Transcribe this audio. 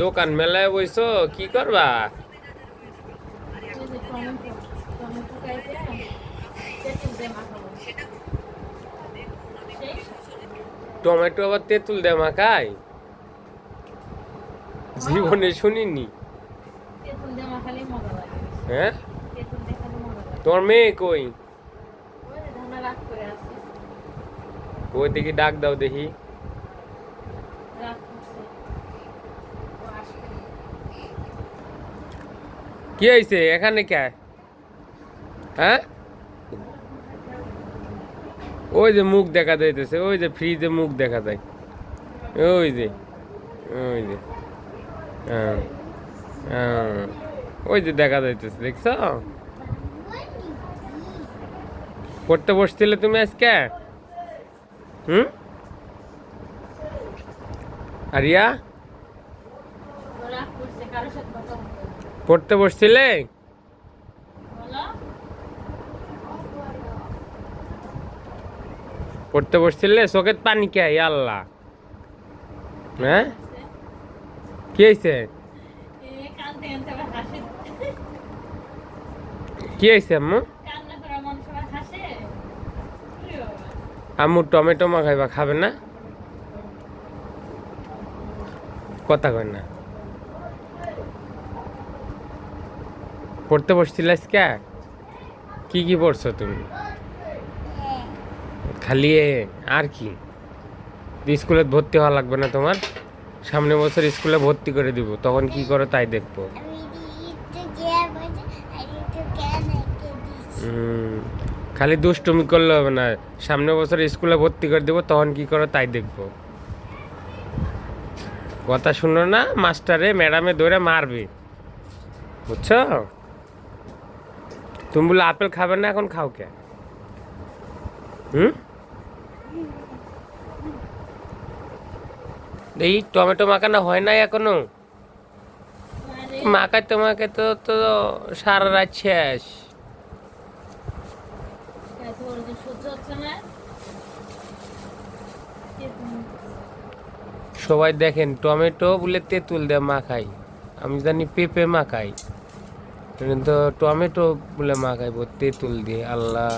দোকান মেলায় বইছো, কি করবা? টমেটো দিয়ে আবার তেঁতুল দে মাখাই জীবনে শুনিনি। দিয়ে হ্যাঁ? দিয়ে তোমার মেয়ে কই? ওই দেখি, ডাক দাও দেখি। কি হয়েছে? এখানে কে? হ্যাঁ? ওই যে মুখ দেখা যাইতেছে, ওই যে ফ্রিজে মুখ দেখা যায়। ওই যে ওই যে হ্যাঁ হ্যাঁ ওই যে দেখা যাইতেছে, দেখছ? পড়তে বসছিলে তুমি আজকে? হুম? আরিয়া? পড়তে বসছিলে? পড়তে বসছিলে? চোখের পানি কে? আল্লাহ। হ্যাঁ? কি হয়েছে কি হয়েছে আম্মু। আম্মু, টমেটো মাখাইবা, খাবে না? কথা কয় না। পড়তে বসছিলে আজকে? কি কি পড়ছো তুমি? খালি আর কি? স্কুলে ভর্তি হওয়া লাগবে না তোমার? সামনে বছর স্কুলে ভর্তি করে দিব, তখন কি করো তাই দেখব। খালি দুষ্টুমি করলে হবে না, সামনে বছর স্কুলে ভর্তি করে দেবো, তখন কি করো তাই দেখব। কথা শুনো না, মাস্টারে, ম্যাডামে ধরে মারবে। বুঝছ? তুমি বলে আপেল খাবে না, এখন খাও কে? হুম? এই টমেটো মাখানো হয় নাই এখনও? আরে তোমাকে তো তো সারা রাত শেষ। সবাই দেখেন, টমেটো বলে তেঁতুল দিয়ে মাখাই। আমি জানি পেঁপে মাখাই। কিন্তু টমেটো বলে মাখাইব তেঁতুল দিয়ে আল্লাহ